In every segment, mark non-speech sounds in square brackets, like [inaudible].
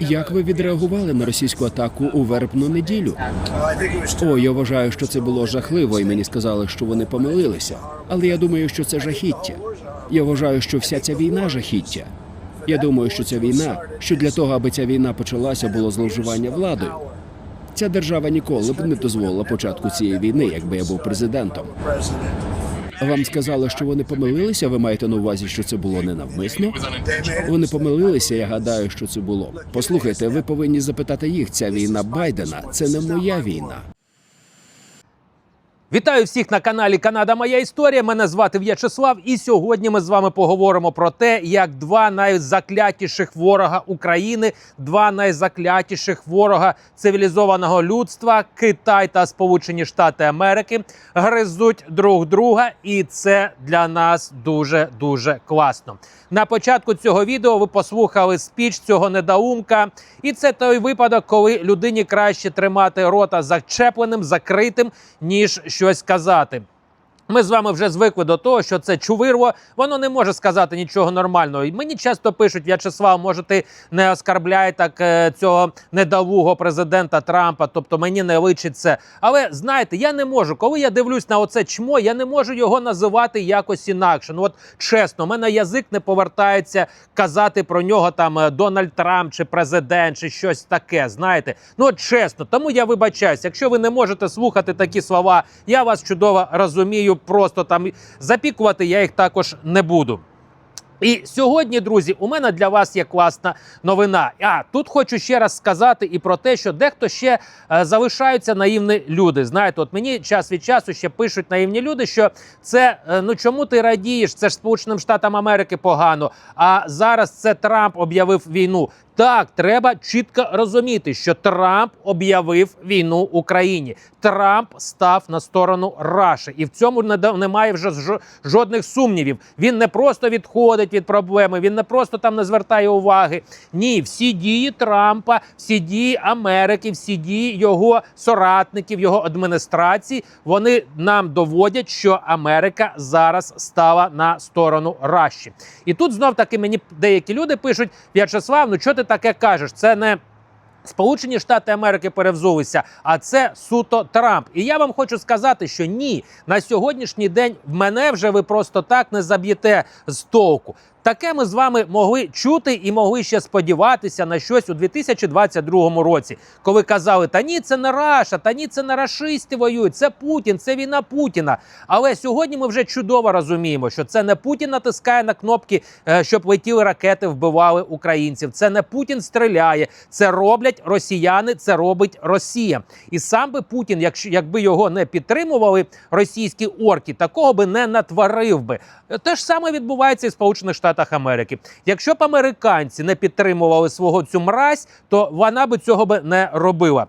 Як ви відреагували на російську атаку у вербну неділю? О, я вважаю, що це було жахливо, і мені сказали, що вони помилилися. Але я думаю, що це жахіття. Я вважаю, що вся ця війна жахіття. Я думаю, що ця війна, що для того, аби ця війна почалася, було зловживання владою. Ця держава ніколи б не дозволила початку цієї війни, якби я був президентом. Вам сказали, що вони помилилися. Ви маєте на увазі, що це було ненавмисно? Вони помилилися. Я гадаю, що це було. Послухайте, ви повинні запитати їх. Ця війна Байдена це не моя війна. Вітаю всіх на каналі Канада Моя Історія. Мене звати В'ячеслав, і сьогодні ми з вами поговоримо про те, як два найзаклятіших ворога України, два найзаклятіших ворога цивілізованого людства Китай та Сполучені Штати Америки гризуть друг друга, і це для нас дуже дуже класно. На початку цього відео ви послухали спіч цього недоумка, і це той випадок, коли людині краще тримати рота зачепленим, закритим, ніж щось казати. Ми з вами вже звикли до того, що це чувирво, воно не може сказати нічого нормального. І мені часто пишуть, В'ячеслав, може, ти не оскарбляй так е, цього недовуго президента Трампа, тобто мені не личить це. Але знаєте, я не можу, коли я дивлюсь на оце чмо, я не можу його називати якось інакше. Ну от чесно, у мене язик не повертається казати про нього там е, Дональд Трамп чи президент, чи щось таке. Знаєте, ну от чесно, тому я вибачаюсь. Якщо ви не можете слухати такі слова, я вас чудово розумію. Просто там запікувати я їх також не буду. І сьогодні, друзі, у мене для вас є класна новина. А тут хочу ще раз сказати і про те, що дехто ще е, залишаються наївні люди. Знаєте, от мені час від часу ще пишуть наївні люди, що це е, ну чому ти радієш? Це ж Сполученим Штатам Америки погано. А зараз це Трамп об'явив війну. Так, треба чітко розуміти, що Трамп об'явив війну Україні. Трамп став на сторону Раші, і в цьому немає вже жо- жодних сумнівів. Він не просто відходить від проблеми, він не просто там не звертає уваги. Ні, всі дії Трампа, всі дії Америки, всі дії його соратників, його адміністрації, вони нам доводять, що Америка зараз стала на сторону Раші. І тут знов таки мені деякі люди пишуть: В'ячеслав, ну що ти таке кажеш? Це не. Сполучені Штати Америки перевзулися, а це суто Трамп. І я вам хочу сказати, що ні, на сьогоднішній день в мене вже ви просто так не заб'єте з толку. Таке ми з вами могли чути і могли ще сподіватися на щось у 2022 році, коли казали: та ні, це не Раша, та ні, це не рашисти воюють, це Путін, це війна Путіна. Але сьогодні ми вже чудово розуміємо, що це не Путін натискає на кнопки, е, щоб летіли ракети, вбивали українців. Це не Путін стріляє, це роблять росіяни, це робить Росія. І сам би Путін, якщо якби його не підтримували російські орки, такого би не натворив би. Те ж саме відбувається і в Сполучених Штатах Америки. Якщо б американці не підтримували свого цю мразь, то вона би цього би не робила.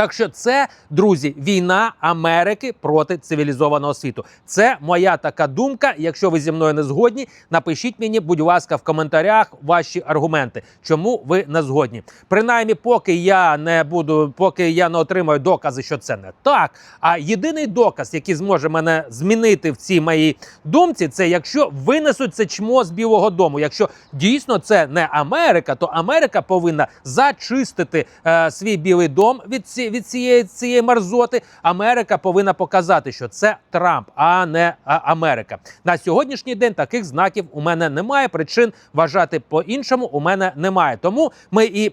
Так що це, друзі, війна Америки проти цивілізованого світу. Це моя така думка. Якщо ви зі мною не згодні, напишіть мені, будь ласка, в коментарях ваші аргументи, чому ви не згодні. Принаймні, поки я не буду, поки я не отримаю докази, що це не так. А єдиний доказ, який зможе мене змінити в цій моїй думці, це якщо винесуть це чмо з Білого Дому. Якщо дійсно це не Америка, то Америка повинна зачистити е, свій білий дом від ці, від цієї цієї мерзоти. Америка повинна показати, що це Трамп, а не Америка. На сьогоднішній день таких знаків у мене немає. Причин вважати по-іншому у мене немає. Тому ми і.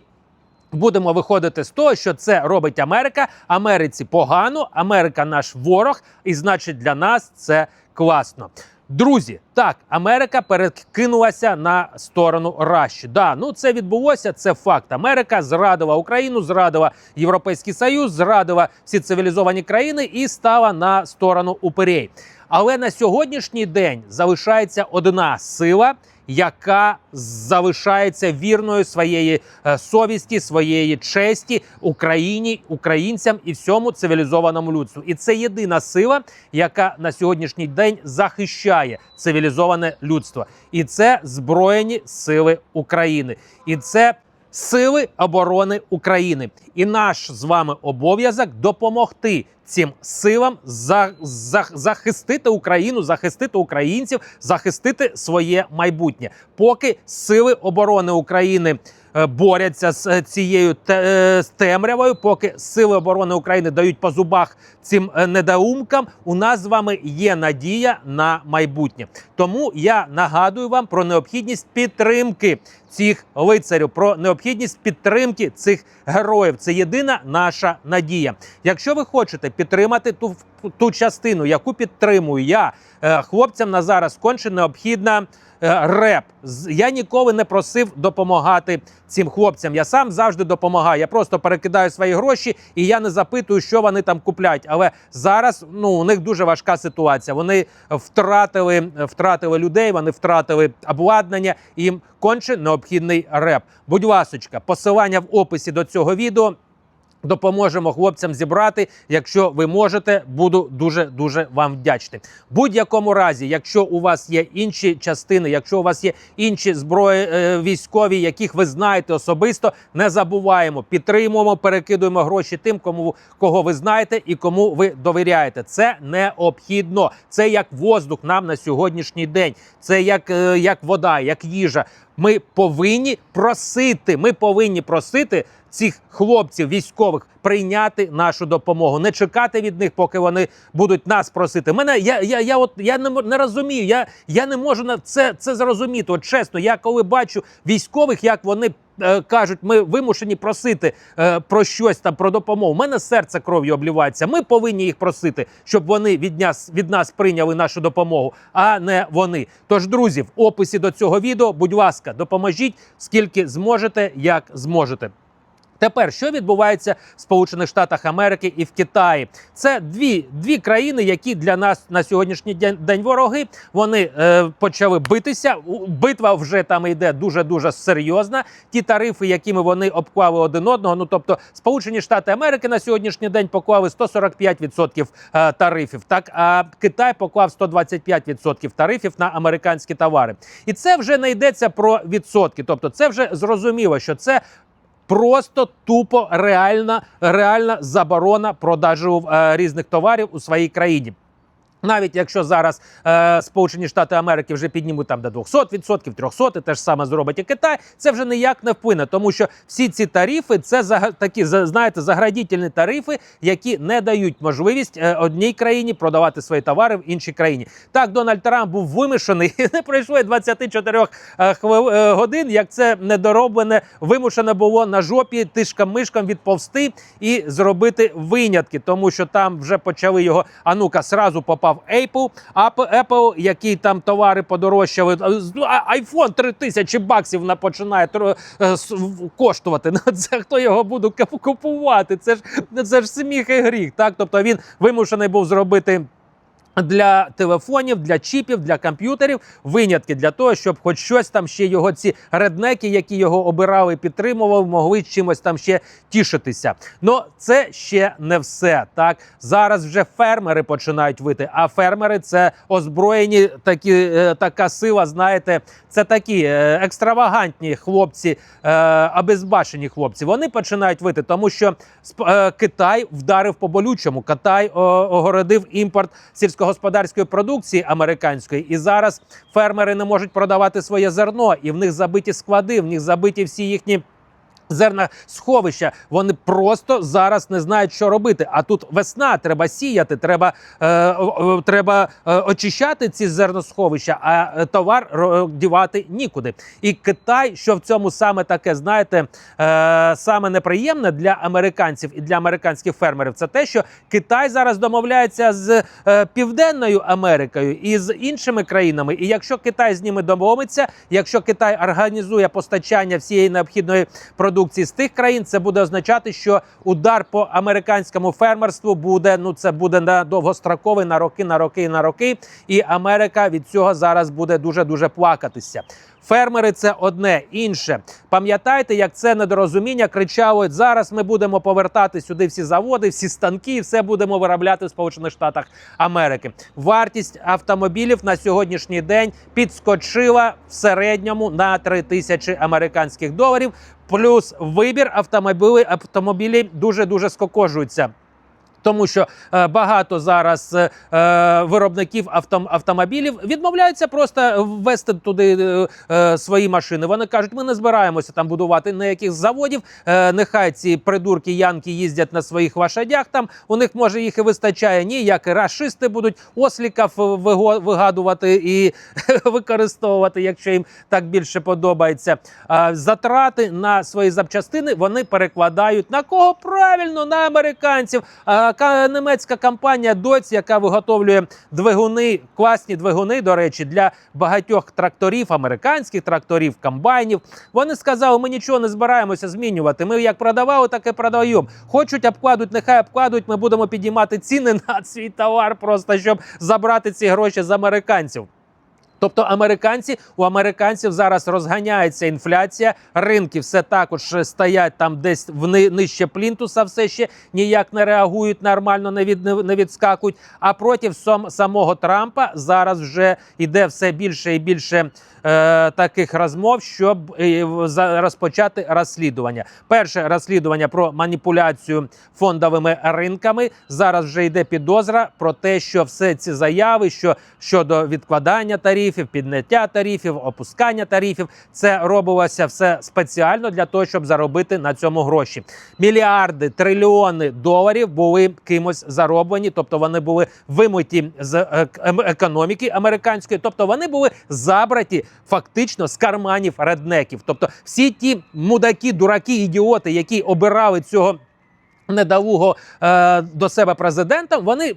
Будемо виходити з того, що це робить Америка. Америці погано, Америка наш ворог, і значить для нас це класно. Друзі, так, Америка перекинулася на сторону Раші. Да, ну це відбулося. Це факт. Америка зрадила Україну, зрадила Європейський Союз, зрадила всі цивілізовані країни і стала на сторону упирей. Але на сьогоднішній день залишається одна сила, яка залишається вірною своєї е, совісті, своєї честі Україні, українцям і всьому цивілізованому людству. І це єдина сила, яка на сьогоднішній день захищає цивілізоване людство. І це Збройні Сили України. І це Сили оборони України. І наш з вами обов'язок допомогти цим силам за, за, захистити Україну, захистити українців, захистити своє майбутнє. Поки сили оборони України борються з е, цією е, темрявою, поки сили оборони України дають по зубах цим е, недоумкам, у нас з вами є надія на майбутнє. Тому я нагадую вам про необхідність підтримки цих лицарів, про необхідність підтримки цих героїв. Це єдина наша надія. Якщо ви хочете підтримати ту, ту частину, яку підтримую я, е, хлопцям на зараз конче необхідна е, реп. З- Я ніколи не просив допомагати цим хлопцям. Я сам завжди допомагаю. Я просто перекидаю свої гроші і я не запитую, що вони там купляють. Але зараз ну у них дуже важка ситуація. Вони втратили, втратили людей, вони втратили обладнання. Їм конче необхідний реп. Будь ласочка, посилання в описі до цього відео. Допоможемо хлопцям зібрати. Якщо ви можете, буду дуже дуже вам вдячний. Будь-якому разі, якщо у вас є інші частини, якщо у вас є інші зброї е, військові, яких ви знаєте особисто, не забуваємо, підтримуємо, перекидуємо гроші тим, кому кого ви знаєте і кому ви довіряєте. Це необхідно. Це як воздух нам на сьогоднішній день. Це як, е, як вода, як їжа. Ми повинні просити. Ми повинні просити цих хлопців військових прийняти нашу допомогу, не чекати від них, поки вони будуть нас просити. Мене я, я, я от я не, не розумію. Я, я не можу на це, це зрозуміти. От чесно, я коли бачу військових, як вони. е, Кажуть, ми вимушені просити е, про щось там про допомогу. У мене серце кров'ю облівається. Ми повинні їх просити, щоб вони від нас від нас прийняли нашу допомогу, а не вони. Тож, друзі, в описі до цього відео, будь ласка, допоможіть скільки зможете, як зможете. Тепер що відбувається в Сполучених Штатах Америки і в Китаї? Це дві, дві країни, які для нас на сьогоднішній день, вороги. Вони е, почали битися. Битва вже там йде дуже дуже серйозна. Ті тарифи, якими вони обклали один одного. Ну тобто, Сполучені Штати Америки на сьогоднішній день поклали 145% е, тарифів. Так а Китай поклав 125% тарифів на американські товари. І це вже не йдеться про відсотки. Тобто, це вже зрозуміло, що це просто тупо реальна, реальна заборона продажу е, різних товарів у своїй країні. Навіть якщо зараз е, Сполучені Штати Америки вже піднімуть там до 200%, 300%, те ж саме зробить і Китай, це вже ніяк не вплине, тому що всі ці тарифи це за такі знаєте заградітельні тарифи, які не дають можливість е, одній країні продавати свої товари в іншій країні. Так, Дональд Трамп був вимушений, [laughs] не пройшло й 24 е, хвил- е, годин, як це недороблене, вимушене було на жопі тишкам-мишкам відповсти і зробити винятки, тому що там вже почали його. А ну-ка, сразу попав Apple, Apple, Apple, які там товари подорожчали. iPhone а- iPhone 3000 баксів починає е, коштувати. [laughs] Ну це хто його буде купувати? Це ж це ж сміх і гріх. Так, тобто він вимушений був зробити. Для телефонів, для чіпів, для комп'ютерів винятки для того, щоб хоч щось там ще його ці реднеки, які його обирали і підтримували, могли чимось там ще тішитися. Ну це ще не все. Так зараз вже фермери починають вити. А фермери це озброєні такі, е, така сила. Знаєте, це такі е, екстравагантні хлопці, е, обезбашені хлопці. Вони починають вити, тому що е, Китай вдарив по болючому. Китай огородив імпорт сільськогосподарської продукції американської, і зараз фермери не можуть продавати своє зерно, і в них забиті склади, в них забиті всі їхні. Зерна сховища, вони просто зараз не знають, що робити. А тут весна, треба сіяти, треба, е, треба е, очищати ці зерносховища, а е, товар дівати нікуди. І Китай, що в цьому саме таке, знаєте, е, саме неприємне для американців і для американських фермерів, це те, що Китай зараз домовляється з е, Південною Америкою і з іншими країнами. І якщо Китай з ними домовиться, якщо Китай організує постачання всієї необхідної продукції з тих країн, це буде означати, що удар по американському фермерству буде ну це буде на довгостроковий на роки, на роки на роки. І Америка від цього зараз буде дуже дуже плакатися. Фермери це одне інше. Пам'ятаєте, як це недорозуміння кричало: зараз ми будемо повертати сюди всі заводи, всі станки, і все будемо виробляти в Сполучених Штатах Америки. Вартість автомобілів на сьогоднішній день підскочила в середньому на 3 тисячі американських доларів. плюс вибір автомобілів дуже дуже скокожується. Тому що е, багато зараз е, е, виробників автом, автомобілів відмовляються просто ввести туди е, е, свої машини. Вони кажуть, ми не збираємося там будувати ніяких заводів. Е, нехай ці придурки янки їздять на своїх лошадях. Там у них може їх і вистачає. Ні, як і рашисти будуть осліків вигадувати і [laughs] використовувати, якщо їм так більше подобається. А затрати на свої запчастини вони перекладають на кого правильно на американців. Немецька компанія Deutz, яка виготовлює двигуни, класні двигуни, до речі, для багатьох тракторів, американських тракторів, комбайнів. Вони сказали, ми нічого не збираємося змінювати. Ми як продавали, так і продаємо. Хочуть обкладуть, нехай обкладуть. Ми будемо підіймати ціни на свій товар, просто щоб забрати ці гроші з американців. Тобто американці у американців зараз розганяється інфляція, ринки все також стоять там десь вни, нижче плінтуса, все ще ніяк не реагують нормально, не від не, відскакують. А проти сам, самого Трампа зараз вже йде все більше і більше е, таких розмов, щоб е, розпочати розслідування. Перше розслідування про маніпуляцію фондовими ринками. Зараз вже йде підозра про те, що все ці заяви, що щодо відкладання тарифів, підняття тарифів, опускання тарифів, це робилося все спеціально для того, щоб заробити на цьому гроші. Мільярди, трильйони доларів були кимось зароблені, тобто вони були вимиті з е, ем- економіки американської, тобто вони були забраті фактично з карманів реднеків. Тобто, всі ті мудаки, дураки, ідіоти, які обирали цього недалуго е, до себе президентом, вони.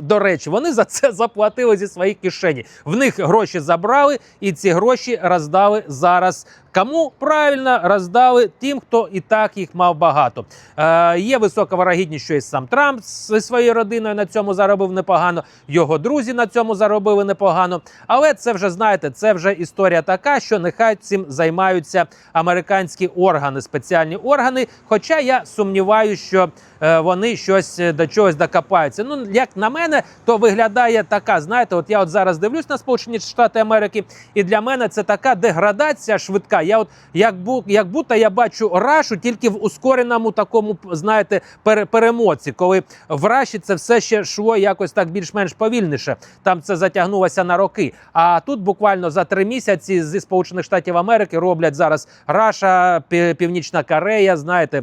До речі, вони за це заплатили зі своїх кишені. В них гроші забрали, і ці гроші роздали зараз. Кому правильно роздали тим, хто і так їх мав багато. Е, є висока варогідність, що і сам Трамп зі своєю родиною на цьому заробив непогано. Його друзі на цьому заробили непогано. Але це вже знаєте, це вже історія така, що нехай цим займаються американські органи, спеціальні органи. Хоча я сумніваюся, що е, вони щось е, до чогось докопаються. Ну як на мене, то виглядає така. Знаєте, от я от зараз дивлюсь на Сполучені Штати Америки, і для мене це така деградація швидка. Я от як бу як будто я бачу рашу тільки в ускореному такому, знаєте, пере- перемоці, коли в раші це все ще йшло якось так більш-менш повільніше. Там це затягнулося на роки. А тут буквально за три місяці зі Сполучених Штатів Америки роблять зараз Раша, Північна Корея, знаєте.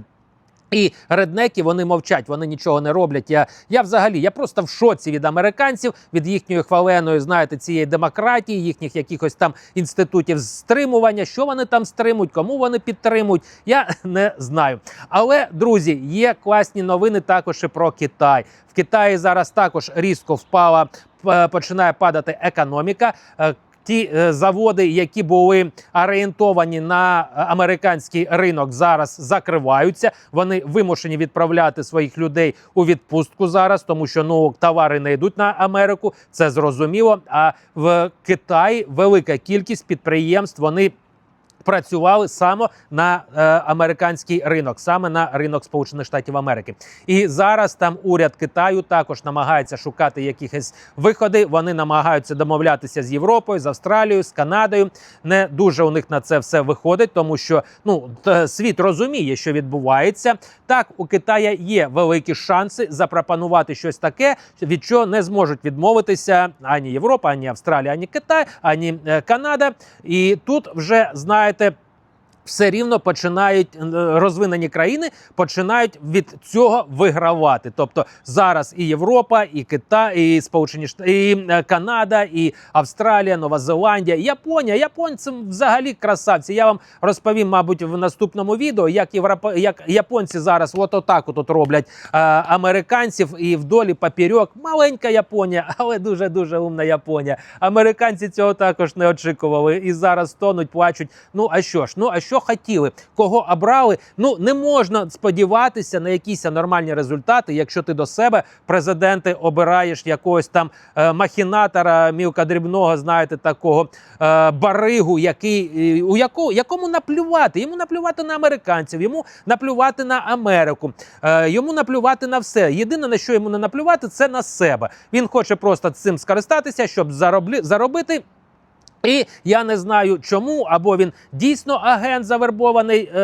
І реднеки вони мовчать, вони нічого не роблять. Я, я взагалі я просто в шоці від американців, від їхньої хваленої, знаєте, цієї демократії, їхніх якихось там інститутів стримування. Що вони там стримують, кому вони підтримують, я [laughs] не знаю. Але друзі, є класні новини також і про Китай. В Китаї зараз також різко впала, починає падати економіка. Ті е, заводи, які були орієнтовані на е, американський ринок, зараз закриваються. Вони вимушені відправляти своїх людей у відпустку зараз, тому що ну товари не йдуть на Америку. Це зрозуміло. А в Китаї велика кількість підприємств вони. Працювали саме на е, американський ринок, саме на ринок Сполучених Штатів Америки, і зараз там уряд Китаю також намагається шукати якісь виходи. Вони намагаються домовлятися з Європою, з Австралією, з Канадою. Не дуже у них на це все виходить, тому що ну світ розуміє, що відбувається. Так, у Китая є великі шанси запропонувати щось таке, від чого не зможуть відмовитися ані Європа, ані Австралія, ані Китай, ані е, Канада. І тут вже знаєте. Все рівно починають е, розвинені країни починають від цього вигравати. Тобто зараз і Європа, і Китай, і Сполучені Штати, і е, Канада, і Австралія, Нова Зеландія, Японія. Японці взагалі красавці. Я вам розповім, мабуть, в наступному відео, як європа, як японці зараз от отак от роблять е, американців і вдолі папірьок. Маленька Японія, [laughs] але дуже дуже умна Японія. Американці цього також не очікували і зараз тонуть, плачуть. Ну а що ж? Ну а що хотіли? Кого обрали? Ну не можна сподіватися на якісь нормальні результати, якщо ти до себе президенти обираєш якогось там е, махінатора мілкодрібного, знаєте, такого е, баригу, який е, у яку, якому наплювати? Йому наплювати на американців, йому наплювати на Америку, е, йому наплювати на все. Єдине на що йому не наплювати, це на себе. Він хоче просто цим скористатися, щоб зароблі, заробити. І я не знаю чому, або він дійсно агент завербований е,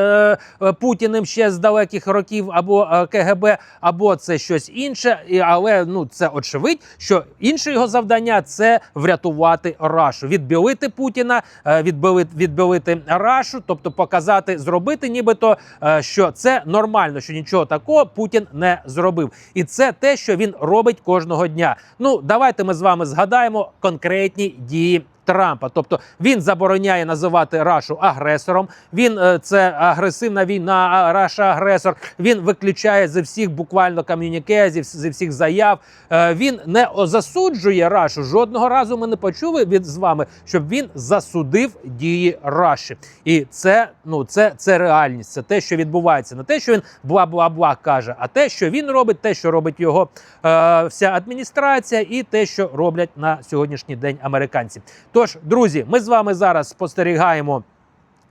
е, Путіним ще з далеких років, або е, КГБ, або це щось інше. І, але ну це очевидь, що інше його завдання це врятувати Рашу, відбілити Путіна, е, відбілити, відбілити Рашу, тобто показати, зробити, нібито що це нормально, що нічого такого Путін не зробив, і це те, що він робить кожного дня. Ну давайте ми з вами згадаємо конкретні дії. Трампа, тобто він забороняє називати Рашу агресором. Він е, це агресивна війна, Раша агресор. Він виключає зі всіх буквально ком'юніке, зі, всіх заяв. Е, він не засуджує Рашу. Жодного разу ми не почули від з вами, щоб він засудив дії Раші. І це ну це, це реальність. Це те, що відбувається, не те, що він бла бла бла каже, а те, що він робить, те, що робить його е, вся адміністрація, і те, що роблять на сьогоднішній день американці. Тож, друзі, ми з вами зараз спостерігаємо.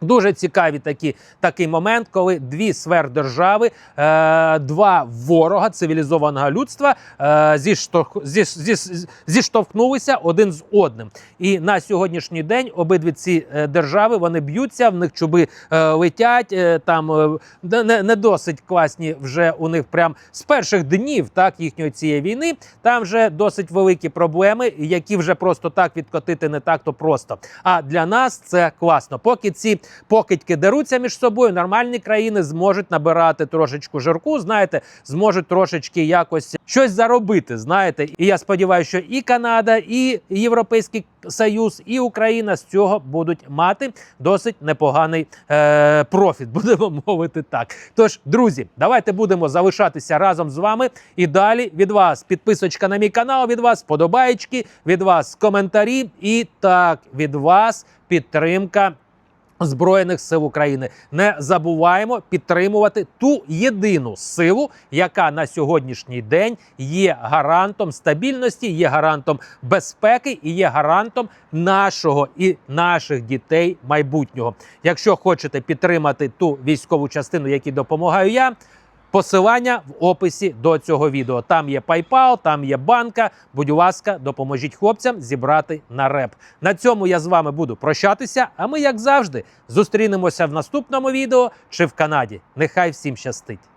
Дуже цікаві такі такий момент, коли дві сверхдержави, е, два ворога цивілізованого людства е, зіштовх, зі, зі, зіштовхнулися один з одним. І на сьогоднішній день обидві ці е, держави вони б'ються, в них чуби е, летять. Е, там е, не, не досить класні вже у них прям з перших днів так їхньої цієї війни. Там вже досить великі проблеми, які вже просто так відкотити не так то просто. А для нас це класно. Поки ці покидьки деруться між собою, нормальні країни зможуть набирати трошечку жирку, знаєте, зможуть трошечки якось щось заробити. Знаєте, і я сподіваюся, що і Канада, і Європейський Союз, і Україна з цього будуть мати досить непоганий е, профіт, [laughs] будемо мовити так. Тож, друзі, давайте будемо залишатися разом з вами. І далі від вас підписочка на мій канал, від вас подобаєчки, від вас коментарі, і так від вас підтримка. Збройних сил України не забуваємо підтримувати ту єдину силу, яка на сьогоднішній день є гарантом стабільності, є гарантом безпеки і є гарантом нашого і наших дітей майбутнього. Якщо хочете підтримати ту військову частину, якій допомагаю я. Посилання в описі до цього відео. Там є PayPal, там є банка. Будь ласка, допоможіть хлопцям зібрати на реп. На цьому я з вами буду прощатися. А ми, як завжди, зустрінемося в наступному відео чи в Канаді. Нехай всім щастить!